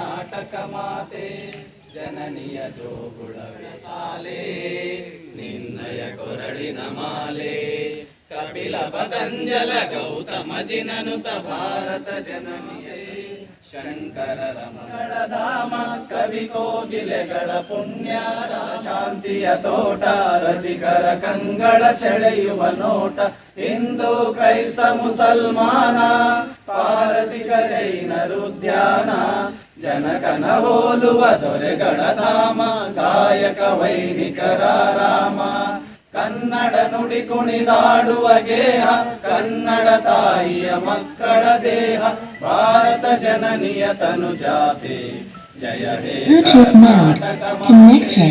ಕರ್ನಾಟಕ ಮಾತೆ ಜನನಿಯ ಜೋಗುಳವೆ ಸಾಲೆ ನಿನ್ನಯ ಕೊರಳಿನ ಮಾಲೆ. ಕಪಿಲ ಪತಂಜಲ ಗೌತಮ ಜಿನನುತ ಭಾರತ ಜನನಿಯೇ ಶಂಕರರ ಮಂಗಳಧಾಮ ಕವಿ ಕೋಗಿಲೆಗಳ ಪುಣ್ಯಾರ, ಶಾಂತಿಯ ತೋಟ, ರಸಿಕರ ಕಂಗಳ ಸೆಳೆಯುವ ನೋಟ. ಹಿಂದೂ ಕ್ರೈಸ್ತ ಮುಸಲ್ಮಾನ, ಪಾರಸಿಕ ಜೈನರು ಧ್ಯಾನ ಜನಕನ ಹೋಲುವ ದೊರೆಗಳ ಧಾಮ, ಗಾಯಕ ವೈಣಿಕರ ರಾಮ. ಕನ್ನಡ ನುಡಿ ಕುಣಿದಾಡುವ ಗೇಹ ಕನ್ನಡ ತಾಯಿಯ ಮಕ್ಕಳ ದೇಹ ಭಾರತ ಜನನಿಯ ತನು ಜಾತಿ ಜಯ ಹೇ ಕರ್ನಾಟಕ ಮಾತೆ.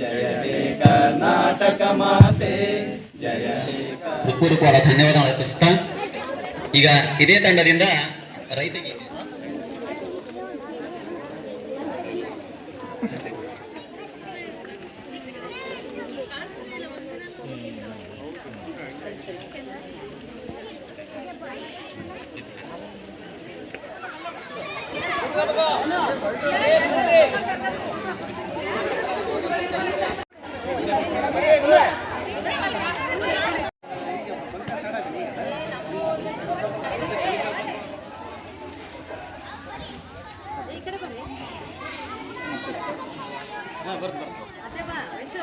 ಜಯ ಹೇ ಕರ್ನಾಟಕ ಮಾತೆ ಜಯ ಹೇ ಕರ್ನಾಟಕ ಹೃತ್ಪೂರ್ವಕವಾದ ಧನ್ಯವಾದ ಅರ್ಪಿಸ್ತಾ ಈಗ ಇದೇ ತಂಡದಿಂದ ರೈತರಿಗೆ ಈ ಕಡೆ ಬರ್ರಿ. ಅದೇ ಬಾ ವೈಶು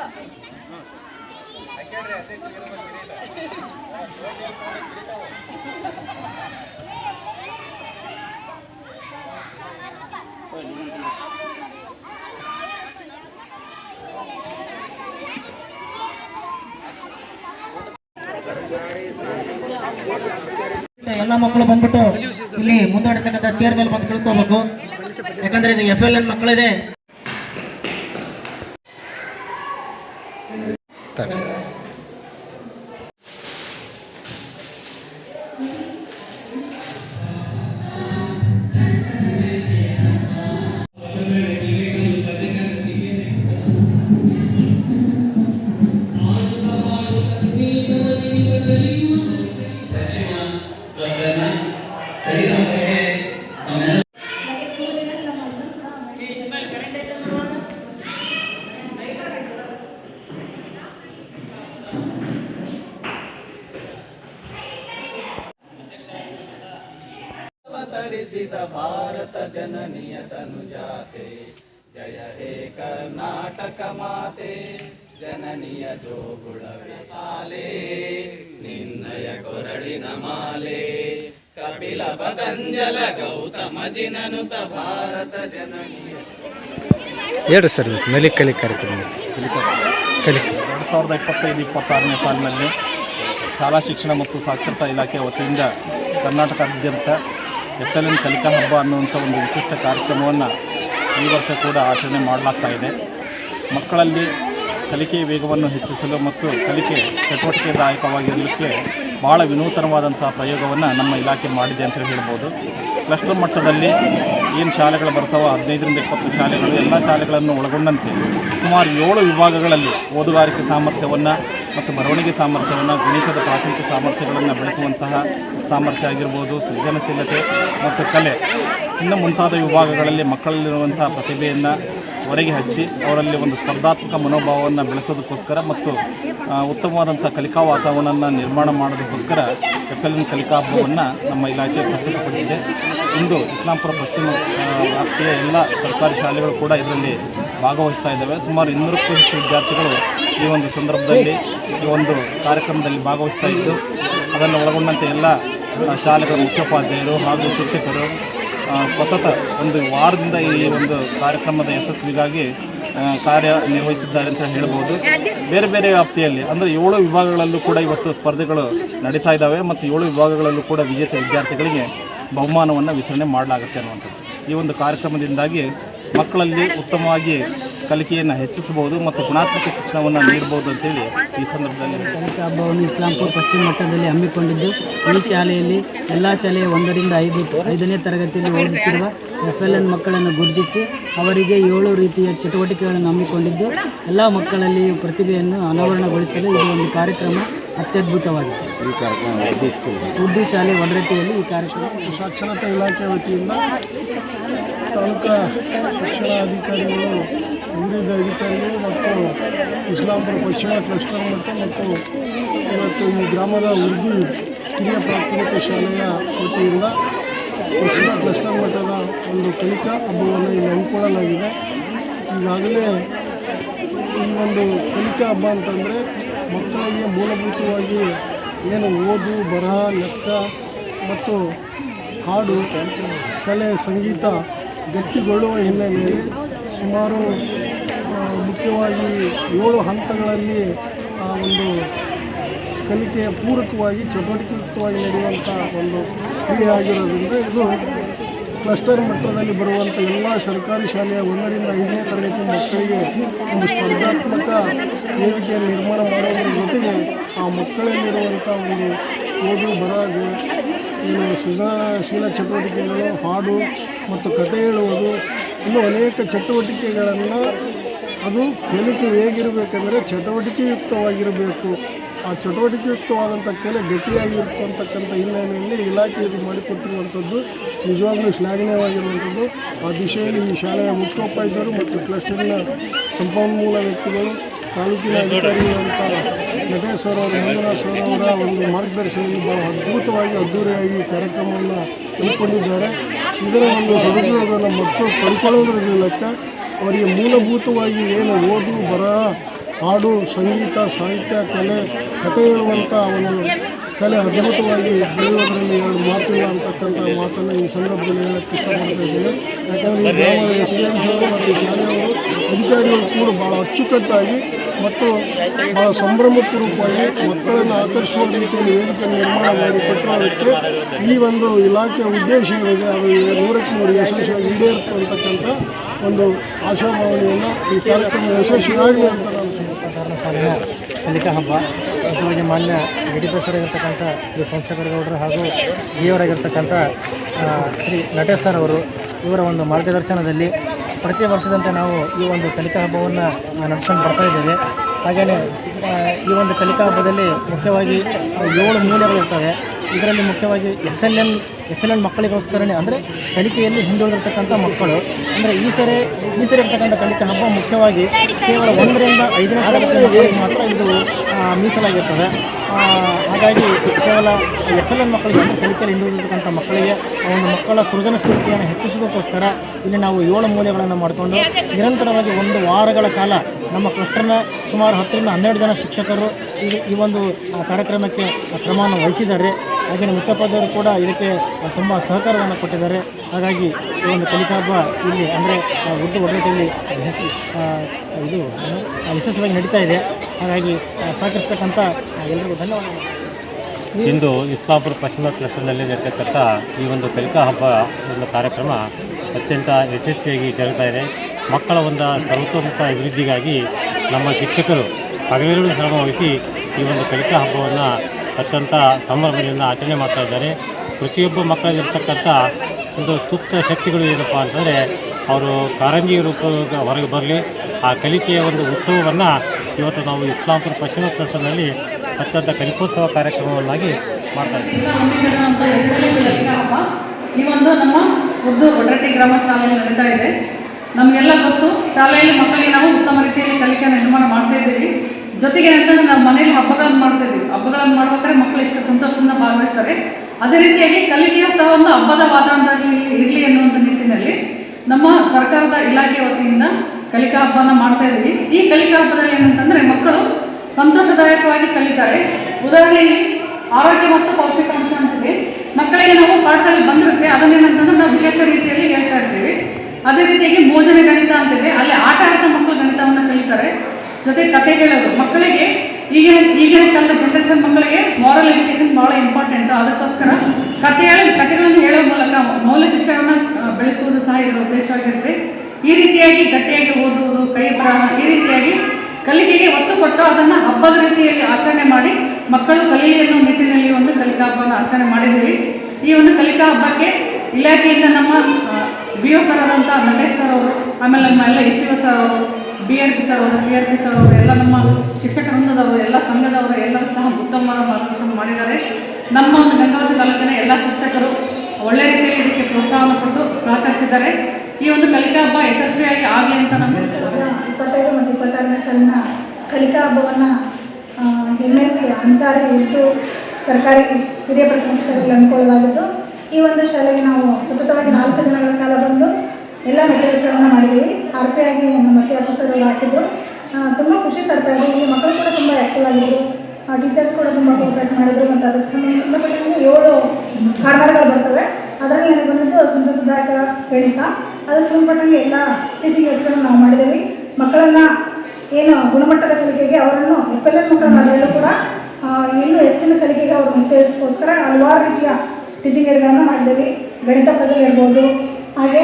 ಎಲ್ಲ ಮಕ್ಕಳು ಬಂದ್ಬಿಟ್ಟು ಇಲ್ಲಿ ಮುಂದಾಡ್ತಕ್ಕಂಥ ಚೇರ್ ಮೇಲೆ ಬಂದು ಕಳ್ಕೋಬೇಕು ಯಾಕಂದ್ರೆ ಇದು ಎಫ್ ಎಲ್ ಎನ್ ಮಕ್ಕಳಿದೆ. 带 ಅವತರಿಸಿದ ಭಾರತ ಜನನಿಯ ತನುಜಾತೆ. ಜಯ ಹೇ ಕರ್ನಾಟಕ ಮಾತೆ ಜನನಿಯ ಜೋಗುಳವೆ ಸಾಲೆ. ನಿನ್ನಯ ಕೊರಳಿನ ಮಾಲೆ ಕಪಿಲ ಪತಂಜಲ ಗೌತಮ ಜಿನನುತ ಭಾರತ ಜನನಿಯ. ಹೇಳ್ರಿ ಸರ್ ಮೆಲಿ ಕಲಿ ಕಾರ್ಯಕ್ರಮ. ಕಲಿ. ಎರಡು ಸಾವಿರದ ಇಪ್ಪತ್ತೈದು ಇಪ್ಪತ್ತಾರನೇ ಸಾಲಿನಲ್ಲಿ ಶಾಲಾ ಶಿಕ್ಷಣ ಮತ್ತು ಸಾಕ್ಷರತಾ ಇಲಾಖೆ ವತಿಯಿಂದ ಕರ್ನಾಟಕದಾದ್ಯಂತ ಎನ್ ಕಲಿಕಾ ಹಬ್ಬ ಅನ್ನುವಂಥ ಒಂದು ವಿಶಿಷ್ಟ ಕಾರ್ಯಕ್ರಮವನ್ನು ಈ ವರ್ಷ ಕೂಡ ಆಚರಣೆ ಮಾಡಲಾಗ್ತಾ ಇದೆ. ಮಕ್ಕಳಲ್ಲಿ ಕಲಿಕೆಯ ವೇಗವನ್ನು ಹೆಚ್ಚಿಸಲು ಮತ್ತು ಕಲಿಕೆ ಚಟುವಟಿಕೆದಾಯಕವಾಗಿರಲಿಕ್ಕೆ ಭಾಳ ವಿನೂತನವಾದಂಥ ಪ್ರಯೋಗವನ್ನು ನಮ್ಮ ಇಲಾಖೆ ಮಾಡಿದೆ ಅಂತ ಹೇಳ್ಬೋದು. ಕ್ಲಸ್ಟರ್ ಮಟ್ಟದಲ್ಲಿ ಏನು ಶಾಲೆಗಳು ಬರ್ತಾವೋ ಹದಿನೈದರಿಂದ ಇಪ್ಪತ್ತು ಶಾಲೆಗಳು ಎಲ್ಲ ಶಾಲೆಗಳನ್ನು ಒಳಗೊಂಡಂತೆ ಸುಮಾರು ಏಳು ವಿಭಾಗಗಳಲ್ಲಿ ಓದುಗಾರಿಕೆ ಸಾಮರ್ಥ್ಯವನ್ನು ಮತ್ತು ಬರವಣಿಗೆ ಸಾಮರ್ಥ್ಯವನ್ನು, ಗಣಿತದ ಪ್ರಾಥಮಿಕ ಸಾಮರ್ಥ್ಯಗಳನ್ನು ಬೆಳೆಸುವಂತಹ ಸಾಮರ್ಥ್ಯ ಆಗಿರ್ಬೋದು, ಸೃಜನಶೀಲತೆ ಮತ್ತು ಕಲೆ. ಇನ್ನು ಮುಂತಾದ ವಿಭಾಗಗಳಲ್ಲಿ ಮಕ್ಕಳಲ್ಲಿರುವಂತಹ ಪ್ರತಿಭೆಯನ್ನು ಹೊರಗೆ ಹಚ್ಚಿ ಅವರಲ್ಲಿ ಒಂದು ಸ್ಪರ್ಧಾತ್ಮಕ ಮನೋಭಾವವನ್ನು ಬೆಳೆಸೋದಕ್ಕೋಸ್ಕರ ಮತ್ತು ಉತ್ತಮವಾದಂಥ ಕಲಿಕಾ ವಾತಾವರಣವನ್ನು ನಿರ್ಮಾಣ ಮಾಡೋದಕ್ಕೋಸ್ಕರ ಎಲ್ ಕಲಿಕಾ ಹಬ್ಬವನ್ನು ನಮ್ಮ ಇಲಾಖೆ ಪ್ರಸ್ತುತಪಡಿಸಿದೆ. ಇಂದು ಇಸ್ಲಾಂಪುರ ಪಶ್ಚಿಮ ವ್ಯಾಪ್ತಿಯ ಎಲ್ಲ ಸರ್ಕಾರಿ ಶಾಲೆಗಳು ಕೂಡ ಇದರಲ್ಲಿ ಭಾಗವಹಿಸ್ತಾ ಇದ್ದಾವೆ. ಸುಮಾರು ಇನ್ನೂರಕ್ಕೂ ಹೆಚ್ಚು ವಿದ್ಯಾರ್ಥಿಗಳು ಈ ಒಂದು ಸಂದರ್ಭದಲ್ಲಿ ಈ ಒಂದು ಕಾರ್ಯಕ್ರಮದಲ್ಲಿ ಭಾಗವಹಿಸ್ತಾ ಇದ್ದು, ಅದನ್ನು ಒಳಗೊಂಡಂತೆ ಎಲ್ಲ ಶಾಲೆಗಳ ಮುಖ್ಯೋಪಾಧ್ಯಾಯರು ಹಾಗೂ ಶಿಕ್ಷಕರು ಸತತ ಒಂದು ವಾರದಿಂದ ಈ ಒಂದು ಕಾರ್ಯಕ್ರಮದ ಯಶಸ್ವಿಗಾಗಿ ಕಾರ್ಯನಿರ್ವಹಿಸಿದ್ದಾರೆ ಅಂತ ಹೇಳ್ಬೋದು. ಬೇರೆ ಬೇರೆ ವ್ಯಾಪ್ತಿಯಲ್ಲಿ, ಅಂದರೆ ಏಳು ವಿಭಾಗಗಳಲ್ಲೂ ಕೂಡ ಇವತ್ತು ಸ್ಪರ್ಧೆಗಳು ನಡೀತಾ ಇದ್ದಾವೆ ಮತ್ತು ಏಳು ವಿಭಾಗಗಳಲ್ಲೂ ಕೂಡ ವಿಜೇತ ವಿದ್ಯಾರ್ಥಿಗಳಿಗೆ ಬಹುಮಾನವನ್ನು ವಿತರಣೆ ಮಾಡಲಾಗುತ್ತೆ ಅನ್ನುವಂಥದ್ದು. ಈ ಒಂದು ಕಾರ್ಯಕ್ರಮದಿಂದಾಗಿ ಮಕ್ಕಳಲ್ಲಿ ಉತ್ತಮವಾಗಿ ಕಲಿಕೆಯನ್ನು ಹೆಚ್ಚಿಸಬಹುದು ಮತ್ತು ಗುಣಾತ್ಮಕ ಶಿಕ್ಷಣವನ್ನು ನೀಡಬಹುದು ಅಂತೇಳಿ ಈ ಸಂದರ್ಭದಲ್ಲಿ. ಕಲಿಕಾ ಹಬ್ಬವನ್ನು ಇಸ್ಲಾಂಪುರ ಪಶ್ಚಿಮ ಮಟ್ಟದಲ್ಲಿ ಹಮ್ಮಿಕೊಂಡಿದ್ದು. ಈ ಶಾಲೆಯಲ್ಲಿ ಎಲ್ಲ ಶಾಲೆಯ ಒಂದರಿಂದ ಐದು ಐದನೇ ತರಗತಿಯಲ್ಲಿ ಓದುತ್ತಿರುವ ಎಫ್ ಎಲ್ ಎನ್ ಮಕ್ಕಳನ್ನು ಗುರುತಿಸಿ ಅವರಿಗೆ ಏಳು ರೀತಿಯ ಚಟುವಟಿಕೆಗಳನ್ನು ಹಮ್ಮಿಕೊಂಡಿದ್ದು. ಎಲ್ಲ ಮಕ್ಕಳಲ್ಲಿ ಪ್ರತಿಭೆಯನ್ನು ಅನಾವರಣಗೊಳಿಸಲು ಇದು ಒಂದು ಕಾರ್ಯಕ್ರಮ ಅತ್ಯದ್ಭುತವಾಗಿದೆ. ಉರ್ದು ಶಾಲೆ ಒಡರಟ್ಟಿಯಲ್ಲಿ ಈ ಕಾರ್ಯಕ್ರಮ. ಸಾಕ್ಷರತಾ ಇಲಾಖೆ ವತಿಯಿಂದ ತಾಲೂಕಾ ಶಿಕ್ಷಣಾಧಿಕಾರಿಗಳು, ವಿವಿಧ ಅಧಿಕಾರಿಗಳು ಮತ್ತು ಇಸ್ಲಾಂಪುರ ಪಶ್ಚಿಮ ಕ್ಲಸ್ಟರ್ ಮತ್ತು ಮತ್ತು ಇವತ್ತು ಈ ಗ್ರಾಮದ ಉರ್ದು ಕಿರಿಯ ಪ್ರಾಥಮಿಕ ಶಾಲೆಯ ವತಿಯಿಂದ ಪಶ್ಚಿಮ ಕ್ಲಸ್ಟರ್ ಮಟ್ಟದ ಒಂದು ಕಲಿಕಾ ಹಬ್ಬವನ್ನು ಇಲ್ಲಿ ಹಮ್ಮಿಕೊಳ್ಳಲಾಗಿದೆ. ಈಗಾಗಲೇ ಈ ಒಂದು ಕಲಿಕಾ ಹಬ್ಬ ಅಂತಂದರೆ ಮಕ್ಕಳಿಗೆ ಮೂಲಭೂತವಾಗಿ ಏನು ಓದು, ಬರಹ, ಲೆಕ್ಕ ಮತ್ತು ಹಾಡು, ಕಲೆ, ಸಂಗೀತ ಗಟ್ಟಿಗೊಳ್ಳುವ ಹಿನ್ನೆಲೆಯಲ್ಲಿ ಸುಮಾರು ಮುಖ್ಯವಾಗಿ ಏಳು ಹಂತಗಳಲ್ಲಿ ಒಂದು ಕಲಿಕೆಯ ಪೂರಕವಾಗಿ, ಚಟುವಟಿಕೆಯುಕ್ತವಾಗಿ ನಡೆಯುವಂಥ ಒಂದು ಕ್ರಿಯೆ ಆಗಿರೋದ್ರಿಂದ ಇದು ಕ್ಲಸ್ಟರ್ ಮಟ್ಟದಲ್ಲಿ ಬರುವಂಥ ಎಲ್ಲ ಸರ್ಕಾರಿ ಶಾಲೆಯ ಒಂದರಿಂದ ಐದನೇ ತರಗತಿ ಮಕ್ಕಳಿಗೆ ಒಂದು ಸ್ಪರ್ಧಾತ್ಮಕ ವೇದಿಕೆಯನ್ನು ನಿರ್ಮಾಣ ಮಾಡೋದ್ರ ಜೊತೆಗೆ ಆ ಮಕ್ಕಳಲ್ಲಿರುವಂಥ ಒಂದು ಓದು ಬರಹ ಏನು ಸೃಜನಶೀಲ ಚಟುವಟಿಕೆಗಳು, ಹಾಡು ಮತ್ತು ಕತೆ ಹೇಳುವುದು ಇನ್ನೂ ಅನೇಕ ಚಟುವಟಿಕೆಗಳನ್ನು ಅದು ಕಲಿಕೆ ಹೇಗಿರಬೇಕೆಂದರೆ ಚಟುವಟಿಕೆಯುಕ್ತವಾಗಿರಬೇಕು. ಆ ಚಟುವಟಿಕೆಯುಕ್ತವಾದಂಥ ಕಲೆ ಗಟ್ಟಿಯಾಗಿರ್ತಕ್ಕಂಥ ಹಿನ್ನೆಲೆಯಲ್ಲಿ ಇಲಾಖೆ ಇದು ಮಾಡಿಕೊಟ್ಟಿರುವಂಥದ್ದು ನಿಜವಾಗ್ಲೂ ಶ್ಲಾಘನೀಯವಾಗಿರುವಂಥದ್ದು. ಆ ದಿಶೆಯಲ್ಲಿ ಈ ಶಾಲೆಯ ಮುಖ್ಯೋಪಾಧ್ಯಾಯರು ಮತ್ತು ಕ್ಲಸ್ಟರ್ನ ಸಂಪನ್ಮೂಲ ವ್ಯಕ್ತಿಗಳು, ತಾಲೂಕಿನ ಅಧಿಕಾರಿಗಳಂತ ನಟೇಶ್ವರ ಸರ್ ಅವರು, ಮಂಜುನಾಥ್ ಸರ್ ಅವರ ಒಂದು ಮಾರ್ಗದರ್ಶನದಲ್ಲಿ ಬಹಳ ಅದ್ಭುತವಾಗಿ ಅದ್ಧೂರಿಯಾಗಿ ಕಾರ್ಯಕ್ರಮವನ್ನು ಹಮ್ಮಿಕೊಂಡಿದ್ದಾರೆ. ಇದರ ಒಂದು ಸದುಪಯೋಗವನ್ನು ಮಕ್ಕಳು ಪಡ್ಕೊಳ್ಳೋದ್ರ ಮೂಲಕ ಅವರಿಗೆ ಮೂಲಭೂತವಾಗಿ ಏನು ಓದು ಬರಹ ಹಾಡು, ಸಂಗೀತ, ಸಾಹಿತ್ಯ, ಕಲೆ, ಕಥೆ ಹೇಳುವಂಥ ಒಂದು ಕಲೆ ಅದ್ಭುತವಾಗಿ ಜೀವನದಲ್ಲಿ ಎರಡು ಮಾತಿಲ್ಲ ಅಂತಕ್ಕಂಥ ಮಾತನ್ನು ಈ ಸಂದರ್ಭದಲ್ಲಿ ಹೇಳಕ್ಕೆ ಇಷ್ಟಪಡ್ತಾ ಇದ್ದೀನಿ. ಯಾಕಂದರೆ ಈ ಗ್ರಾಮದ ಡಿ ಎಂ ಮತ್ತು ಈ ಶಾಲೆಯವರು ಅಧಿಕಾರಿಗಳು ಕೂಡ ಭಾಳ ಅಚ್ಚುಕಟ್ಟಾಗಿ ಮತ್ತು ಭಾಳ ಸಂಭ್ರಮಪೂರ್ವಕವಾಗಿ ಮಕ್ಕಳನ್ನು ಆಕರ್ಷಿಸುವ ರೀತಿಯಲ್ಲಿ ವೇದಿಕೆ ನಿರ್ಮಾಣ ಮಾಡಿ ಕೊಟ್ಟಿರೋದಕ್ಕೆ ಈ ಒಂದು ಇಲಾಖೆಯ ಉದ್ದೇಶ ಏನಿದೆ, ಅದು ನೂರಕ್ಕೆ ನೂರು ಯಶಸ್ವಿಯಾಗಿ ಈಡೇರುತ್ತೆ ಅಂತಕ್ಕಂಥ ಒಂದು ಆಶಾಭಾವನೆಯನ್ನು ಈ ಕಾರ್ಯಕ್ರಮ ಯಶಸ್ವಿಯಾಗಲಿ ಅಂತ ನಾನು ಕಲಿಕಾ ಹಬ್ಬ. ಮುಖ್ಯವಾಗಿ ಮಾನ್ಯ ಗಡಿಪೇಶ್ವರಾಗಿರ್ತಕ್ಕಂಥ ಶ್ರೀ ಸೋಮಶೇಖರಗೌಡರು ಹಾಗೂ ಬಿಯವರಾಗಿರ್ತಕ್ಕಂಥ ಶ್ರೀ ನಟೇಶ್ ಸರ್ ಅವರು ಇವರ ಒಂದು ಮಾರ್ಗದರ್ಶನದಲ್ಲಿ ಪ್ರತಿ ವರ್ಷದಂತೆ ನಾವು ಈ ಒಂದು ಕಲಿಕಾ ಹಬ್ಬವನ್ನು ನಡೆಸ್ಕೊಂಡು ಬರ್ತಾ ಇದ್ದೇವೆ. ಹಾಗೆಯೇ ಈ ಒಂದು ಕಲಿಕಾ ಹಬ್ಬದಲ್ಲಿ ಮುಖ್ಯವಾಗಿ ಏಳು ಮೂಲೆಗಳು ಇರ್ತವೆ. ಇದರಲ್ಲಿ ಮುಖ್ಯವಾಗಿ S L N, S L N ಮಕ್ಕಳಿಗೋಸ್ಕರನೇ ಅಂದರೆ ಕಲಿಕೆಯಲ್ಲಿ ಹಿಂದುಳಿದಿರ್ತಕ್ಕಂಥ ಮಕ್ಕಳು. ಅಂದರೆ ಈ ಸರಿ ಈ ಸರಿ ಇರ್ತಕ್ಕಂಥ ಕಲಿಕಾ ಹಬ್ಬ ಮುಖ್ಯವಾಗಿ ಕೇವಲ ಒಂದರಿಂದ ಐದನೇ ತರಗತಿ ಮಾತ್ರ ಇದು ಮೀಸಲಾಗಿರ್ತದೆ. ಹಾಗಾಗಿ ಕೇವಲ ಎಫ್ ಎಲ್ ಎನ್ ಮಕ್ಕಳಿಗೆ ಅಂದರೆ ಕಲಿಕೆಯಲ್ಲಿ ಹಿಂದುಳಿದಿರ್ತಕ್ಕಂಥ ಮಕ್ಕಳಿಗೆ ಆ ಒಂದು ಮಕ್ಕಳ ಸೃಜನಶೀಲತೆಯನ್ನು ಹೆಚ್ಚಿಸೋದಕ್ಕೋಸ್ಕರ ಇಲ್ಲಿ ನಾವು ಏಳು ಮೂಲೆಗಳನ್ನು ಮಾಡಿಕೊಂಡು ನಿರಂತರವಾಗಿ ಒಂದು ವಾರಗಳ ಕಾಲ ನಮ್ಮ ಕ್ಲಸ್ಟರ್ನ ಸುಮಾರು ಹತ್ತರಿಂದ ಹನ್ನೆರಡು ಜನ ಶಿಕ್ಷಕರು ಈ ಈ ಒಂದು ಕಾರ್ಯಕ್ರಮಕ್ಕೆ ಶ್ರಮವನ್ನು ವಹಿಸಿದ್ದಾರೆ. ಹಾಗೆಯೇ ಮುತ್ತಪ್ಪದವರು ಕೂಡ ಇದಕ್ಕೆ ತುಂಬ ಸಹಕಾರವನ್ನು ಕೊಟ್ಟಿದ್ದಾರೆ. ಹಾಗಾಗಿ ಈ ಒಂದು ಕಲಿಕಾ ಹಬ್ಬ ಇಲ್ಲಿ ಅಂದರೆ ಉರ್ದು ಒಡೆಯಲ್ಲಿ ಹೆಸರು ಇದು ಯಶಸ್ವಿಯಾಗಿ ನಡೀತಾ ಇದೆ. ಹಾಗಾಗಿ ಸಹಕರಿಸ್ತಕ್ಕಂಥ ಎಲ್ಲರಿಗೂ ಧನ್ಯವಾದಗಳು. ಇಂದು ಇಸ್ಲಾಪುರ ಪಶ್ಚಿಮ ಕ್ಲಸ್ಟರ್ನಲ್ಲಿ ನಡೀತಕ್ಕಂಥ ಈ ಒಂದು ಕಲಿಕಾ ಹಬ್ಬ ಒಂದು ಕಾರ್ಯಕ್ರಮ ಅತ್ಯಂತ ಯಶಸ್ವಿಯಾಗಿ ಜರುಗ್ತಾ ಇದೆ. ಮಕ್ಕಳ ಒಂದು ಸರ್ವತೋಮುಖ ಅಭಿವೃದ್ಧಿಗಾಗಿ ನಮ್ಮ ಶಿಕ್ಷಕರು ಹಗಲಿರುಳು ಶ್ರಮವಹಿಸಿ ಈ ಒಂದು ಕಲಿಕಾ ಹಬ್ಬವನ್ನು ಅತ್ಯಂತ ಸಂಭ್ರಮದಿಂದ ಆಚರಣೆ ಮಾಡ್ತಾ ಇದ್ದಾರೆ. ಪ್ರತಿಯೊಬ್ಬ ಮಕ್ಕಳಲ್ಲಿರ್ತಕ್ಕಂಥ ಒಂದು ಸುಪ್ತ ಶಕ್ತಿಗಳು ಏನಪ್ಪ ಅಂತಂದರೆ, ಅವರು ಕಾರಂಜಿ ರೂಪ ಹೊರಗೆ ಬರಲಿ, ಆ ಕಲಿಕೆಯ ಒಂದು ಉತ್ಸವವನ್ನು ಇವತ್ತು ನಾವು ಇಸ್ಲಾಂಪುರ ಪಶ್ಚಿಮ ಕ್ಷೇತ್ರದಲ್ಲಿ ಅತ್ಯಂತ ಕಲಿಕೋತ್ಸವ ಕಾರ್ಯಕ್ರಮವನ್ನಾಗಿ ಮಾಡ್ತಾ ಇದ್ದೀವಿ. ಈ ಒಂದು ನಮ್ಮ ಉರ್ದು ಒಡ್ರಟ್ಟಿ ಗ್ರಾಮ ಶಾಲೆಯಲ್ಲಿ ನಡೀತಾ ಇದೆ. ನಮಗೆಲ್ಲ ಗೊತ್ತು, ಶಾಲೆಯಲ್ಲಿ ಮಕ್ಕಳಿಗೆ ನಾವು ಉತ್ತಮ ರೀತಿಯಲ್ಲಿ ಕಲಿಕೆಯನ್ನು ನಿರ್ಮಾಣ ಮಾಡ್ತಾ ಇದ್ದೀವಿ. ಜೊತೆಗೆ ಏನಂತಂದ್ರೆ ನಾವು ಮನೆಯಲ್ಲಿ ಹಬ್ಬಗಳನ್ನು ಮಾಡ್ತಾ ಇದ್ದೀವಿ ಹಬ್ಬಗಳನ್ನು ಮಾಡ್ಬೇಕಾದ್ರೆ ಮಕ್ಕಳು ಎಷ್ಟು ಸಂತೋಷದಿಂದ ಭಾಗವಹಿಸ್ತಾರೆ. ಅದೇ ರೀತಿಯಾಗಿ ಕಲಿಕೆಯು ಸಹ ಒಂದು ಹಬ್ಬದ ವಾತಾವರಣದಲ್ಲಿ ಇರಲಿ ಅನ್ನುವಂಥ ನಿಟ್ಟಿನಲ್ಲಿ ನಮ್ಮ ಸರ್ಕಾರದ ಇಲಾಖೆ ವತಿಯಿಂದ ಕಲಿಕಾ ಹಬ್ಬನ ಮಾಡ್ತಾ ಇದ್ದೀವಿ. ಈ ಕಲಿಕಾ ಹಬ್ಬದಲ್ಲಿ ಏನಂತಂದ್ರೆ ಮಕ್ಕಳು ಸಂತೋಷದಾಯಕವಾಗಿ ಕಲಿತಾರೆ. ಉದಾಹರಣೆಗೆ ಆರೋಗ್ಯ ಮತ್ತು ಪೌಷ್ಟಿಕಾಂಶ ಅಂತೀವಿ ಮಕ್ಕಳಿಗೆ ನಾವು ಪಾಠದಲ್ಲಿ ಬಂದಿರುತ್ತೆ. ಅದನ್ನೇನಂತಂದ್ರೆ ನಾವು ವಿಶೇಷ ರೀತಿಯಲ್ಲಿ ಹೇಳ್ತಾ ಇರ್ತೀವಿ. ಅದೇ ರೀತಿಯಾಗಿ ಭೋಜನ ಗಣಿತ ಅಂತಿದೆ. ಅಲ್ಲಿ ಆಟ ಆಡ್ತಾ ಮಕ್ಕಳು ಗಣಿತವನ್ನು ಕಲಿತಾರೆ. ಜೊತೆ ಕತೆ ಹೇಳೋದು ಮಕ್ಕಳಿಗೆ ಈಗಿನ ಈಗಿನ ಕಾಲದ ಜನರೇಷನ್ ಮಕ್ಕಳಿಗೆ ಮಾರಲ್ ಎಜುಕೇಶನ್ ಬಹಳ ಇಂಪಾರ್ಟೆಂಟ್ ಅದಕ್ಕೋಸ್ಕರ ಕತೆ ಹೇಳಿ ಕಥೆಗಳನ್ನು ಹೇಳೋ ಮೂಲಕ ಮೌಲ್ಯ ಶಿಕ್ಷಣವನ್ನು ಬೆಳೆಸುವುದು ಸಹ ಇದರ ಉದ್ದೇಶವಾಗಿರುತ್ತೆ ಈ ರೀತಿಯಾಗಿ ಗಟ್ಟಿಯಾಗಿ ಓದುವುದು, ಕೈ ಬರಹ, ಈ ರೀತಿಯಾಗಿ ಕಲಿಕೆಗೆ ಒತ್ತು ಕೊಟ್ಟು ಅದನ್ನು ಹಬ್ಬದ ರೀತಿಯಲ್ಲಿ ಆಚರಣೆ ಮಾಡಿ ಮಕ್ಕಳು ಕಲಿಯಲಿ ಅನ್ನೋ ನಿಟ್ಟಿನಲ್ಲಿ ಒಂದು ಕಲಿಕಾ ಹಬ್ಬವನ್ನು ಆಚರಣೆ ಮಾಡಿದ್ದೀವಿ. ಈ ಒಂದು ಕಲಿಕಾ ಹಬ್ಬಕ್ಕೆ ಇಲಾಖೆಯಿಂದ ನಮ್ಮ ಬಿ ಒ ಸರ್ ಆದಂಥ ನಟೇಶ್ ಸರ್ ಅವರು, ಆಮೇಲೆ ನಮ್ಮ ಎಲ್ಲ ಎಸ್ ಸಿ ಸರ್ ಅವರು ಬಿ ಆರ್ ಪಿ ಸರ್ ಅವರು, ಸಿ ಆರ್ ಪಿ ಸರ್ ಅವರು, ಎಲ್ಲ ನಮ್ಮ ಶಿಕ್ಷಕ ವೃಂದದವರು, ಎಲ್ಲ ಸಂಘದವರು, ಎಲ್ಲರೂ ಸಹ ಉತ್ತಮವಾದ ಮಾರ್ಗದರ್ಶನ ಮಾಡಿದ್ದಾರೆ. ನಮ್ಮ ಒಂದು ಗಂಗಾವತಿ ತಾಲೂಕಿನ ಎಲ್ಲ ಶಿಕ್ಷಕರು ಒಳ್ಳೆ ರೀತಿಯಲ್ಲಿ ಇದಕ್ಕೆ ಪ್ರೋತ್ಸಾಹವನ್ನು ಕೊಟ್ಟು ಸಹಕರಿಸಿದ್ದಾರೆ. ಈ ಒಂದು ಕಲಿಕಾ ಹಬ್ಬ ಯಶಸ್ವಿಯಾಗಿ ಆಗಲಿ ಅಂತ ನಮ್ಮ ಇಪ್ಪತ್ತೈದು ಮತ್ತು ಇಪ್ಪತ್ತಾರನೇ ಸಾಲಿನ ಕಲಿಕಾ ಹಬ್ಬವನ್ನು ಎಂ ಎಸ್ ಅನ್ಸಾರಿ ಉರ್ದು ಸರ್ಕಾರಿ ಹಿರಿಯ ಪ್ರಾಥಮಿಕ ಶಾಲೆಯಲ್ಲಿ ಅನುಕೂಲವಾಗಿದ್ದು ಈ ಒಂದು ಶಾಲೆಗೆ ನಾವು ಸತತವಾಗಿ ನಾಲ್ಕು ದಿನಗಳ ಕಾಲ ಬಂದು ಎಲ್ಲ ಮೆಟೀರಿಯಲ್ಸ್ಗಳನ್ನು ಮಾಡಿದ್ದೀವಿ. ಆಗಿ ನಮ್ಮ ಸಿ ಅವರು ಹಾಕಿದ್ದು. ತುಂಬ ಖುಷಿ ತರ್ತಾ ಇದೆ ಈ ಮಕ್ಕಳು ಕೂಡ ತುಂಬ ಆ್ಯಕ್ಟಿವ್ ಆಗಿದ್ದರು ಟೀಚರ್ಸ್ ಕೂಡ ತುಂಬ ಕೋಪರೇಟ್ ಮಾಡಿದ್ರು. ಮತ್ತು ಅದಕ್ಕೆ ಸಂಬಂಧಪಟ್ಟಂಗೆ ಏಳು ಕಾರ್ನರ್ಗಳು ಬರ್ತವೆ. ಅದರಲ್ಲಿ ನನಗೆ ಬಂದಿದ್ದು ಸಂತಸದಾಯಕ ಗಣಿತ. ಅದಕ್ಕೆ ಸಂಬಂಧಪಟ್ಟಂಗೆ ಎಲ್ಲ ಟೀಚಿಂಗ್ ಏಡ್ಸ್ಗಳನ್ನು ನಾವು ಮಾಡಿದ್ದೀವಿ. ಮಕ್ಕಳನ್ನು ಏನು ಗುಣಮಟ್ಟದ ಕಲಿಕೆಗೆ ಅವರನ್ನು ಎಫ್ ಎಲ್ ಎಸ್ ಕೂಡ ಇನ್ನೂ ಹೆಚ್ಚಿನ ಕಲಿಕೆಗೆ ಅವ್ರನ್ನ ಉತ್ತೇಜಿಸ್ಕೋಸ್ಕರ ಹಲವಾರು ರೀತಿಯ ಟೀಚಿಂಗ್ ಏಡ್ಗಳನ್ನು ಮಾಡಿದ್ದೀವಿ. ಗಣಿತ ಪದವಿ ಇರ್ಬೋದು. ಹಾಗೆ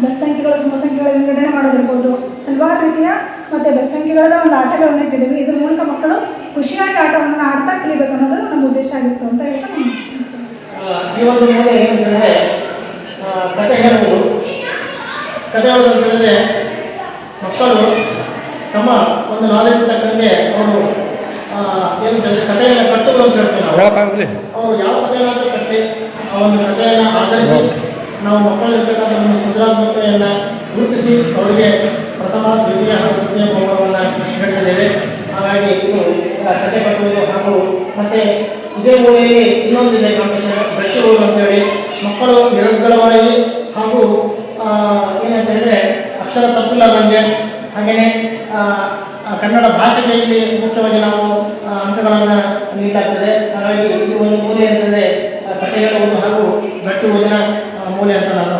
ಬಸ್ ಸಂಖ್ಯೆಗಳು ಸಮ ಸಂಖ್ಯೆಗಳ ವಿಂಗಡಣೆ ಮಾಡೋದಿರ್ಬೋದು. ಹಲವಾರು ರೀತಿಯ ಮತ್ತು ಬಸ್ ಸಂಖ್ಯೆಗಳ ಒಂದು ಆಟಗಳನ್ನು ಇಟ್ಟಿದ್ದೀವಿ. ಇದ್ರ ಮೂಲಕ ಮಕ್ಕಳು ಖುಷಿಯಾಗಿ ಆಟವನ್ನು ಆಡ್ತಾ ಕಲಿಬೇಕು ಅನ್ನೋದು ನಮ್ಮ ಉದ್ದೇಶ ಆಗಿತ್ತು ಅಂತ ಹೇಳ್ತಾ. ಈ ಒಂದು ಮೂಲೆ ಏನಂತಂದರೆ ಕತೆ ಹೇಳುವುದು. ಕತೆ ಹೇಳೋದು ಅಂತ ಹೇಳಿದ್ರೆ ಮಕ್ಕಳು ತಮ್ಮ ಒಂದು ನಾಲೆಜ್ ತಕ್ಕಂತೆ ಅವರು ಏನಂತಂದರೆ ಕಥೆಯನ್ನು ಕಟ್ಟುಗಳು ಅಂತ ಹೇಳ್ತೀವಿ ನಾವು. ಅವರು ಯಾವ ಕಥೆಯನ್ನಾದರೂ ಕಟ್ಟಿ ಆ ಒಂದು ಕಥೆಯನ್ನು ಆಧರಿಸಿ ನಾವು ಮಕ್ಕಳಲ್ಲಿರ್ತಕ್ಕಂಥ ಸೃಜನಾತ್ಮಕತೆಯನ್ನು ಗುರುತಿಸಿ ಅವರಿಗೆ ಪ್ರಥಮ ದ್ವಿತೀಯ ಹಾಗೂ ತೃತೀಯ ಬಹುಮಾನವನ್ನು ನೀಡ್ತಿದ್ದೇವೆ ಹಾಗಾಗಿ ಇದು ಕತೆ ಕಟ್ಟುವುದು ಹಾಗೂ ಮತ್ತು ಇದೇ ಮೂಲೆಯಲ್ಲಿ ಇನ್ನೊಂದಿದೆ ಕಾಂಪಿಟೇಷನ್ ಬೆಟ್ಟುವುದು ಅಂತೇಳಿ. ಮಕ್ಕಳು ನಿರರ್ಗಳವಾಗಿ ಹಾಗೂ ಏನಂತ ಹೇಳಿದ್ರೆ ಅಕ್ಷರ ತಪ್ಪಿಲ್ಲದಂಗೆ ಹಾಗೆಯೇ ಆ, ಆ, ಕನ್ನಡ ಭಾಷೆಗೆ ಇಲ್ಲಿ ಮುಖ್ಯವಾಗಿ ನಾವು ಅಂಕಗಳನ್ನು ನೀಡಲಾಗ್ತದೆ. ಹಾಗಾಗಿ ಈ ಒಂದು ಮೂಲೆ ಅಂತಂದರೆ ಕತೆ ಹೇಳುವುದು ಹಾಗೂ ಬೆಟ್ಟು ಆ, ಮೂಲೆ ಅಂತ ನಾನು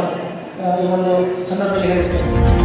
ಈ ಒಂದು ಸಂದರ್ಭದಲ್ಲಿ ಹೇಳುತ್ತೇನೆ